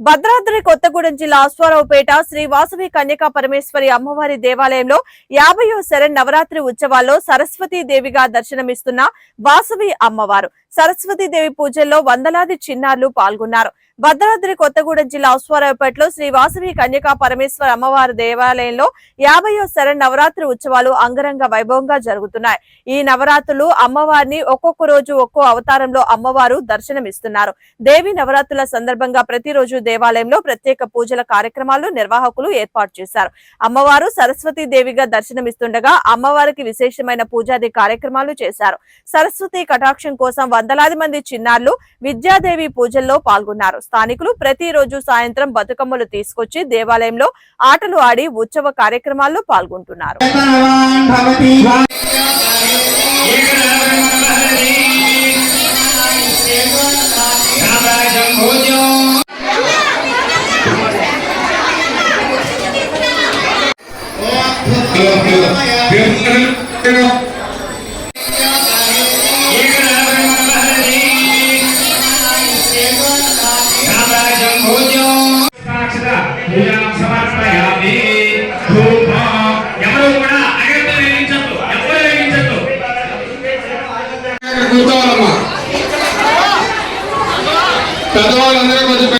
భద్రాద్రి కొత్తగూడెం జిల్లా అశ్వారావుపేట శ్రీ వాసవి కన్యకా పరమేశ్వరి అమ్మవారి దేవాలయంలో యాభయో శరణ్ నవరాత్రి ఉత్సవాల్లో సరస్వతీ దేవిగా దర్శనమిస్తున్న వాసవి అమ్మవారు. సరస్వతీదేవి పూజల్లో వందలాది చిన్నారులు పాల్గొన్నారు. భద్రాద్రి కొత్తగూడెం జిల్లా అశ్వారావుపేటలో శ్రీ వాసవి కన్యకా పరమేశ్వర అమ్మవారి దేవాలయంలో యాభయో శరణ్ నవరాత్రి ఉత్సవాలు అంగరంగ వైభవంగా జరుగుతున్నాయి. ఈ నవరాత్రులు అమ్మవారిని ఒక్కొక్క రోజు ఒక్కో అవతారంలో అమ్మవారు దర్శనమిస్తున్నారు. దేవి నవరాత్రుల సందర్భంగా ప్రతిరోజు దేవాలయంలో ప్రత్యేక పూజల కార్యక్రమాలు నిర్వాహకులు ఏర్పాటు చేశారు. అమ్మవారు సరస్వతీ దేవిగా దర్శనమిస్తుండగా అమ్మవారికి విశేషమైన పూజాది కార్యక్రమాలు చేశారు. సరస్వతి కటాక్షం కోసం వందలాది మంది చిన్నారులు విద్యాదేవి పూజల్లో పాల్గొన్నారు. స్థానికులు ప్రతిరోజు సాయంత్రం బతుకమ్మలు తీసుకొచ్చి దేవాలయంలో ఆటలు ఆడి ఉత్సవ కార్యక్రమాల్లో పాల్గొంటున్నారు. భగవాన్ పెద్దవాళ్ళందరూ కొంచెం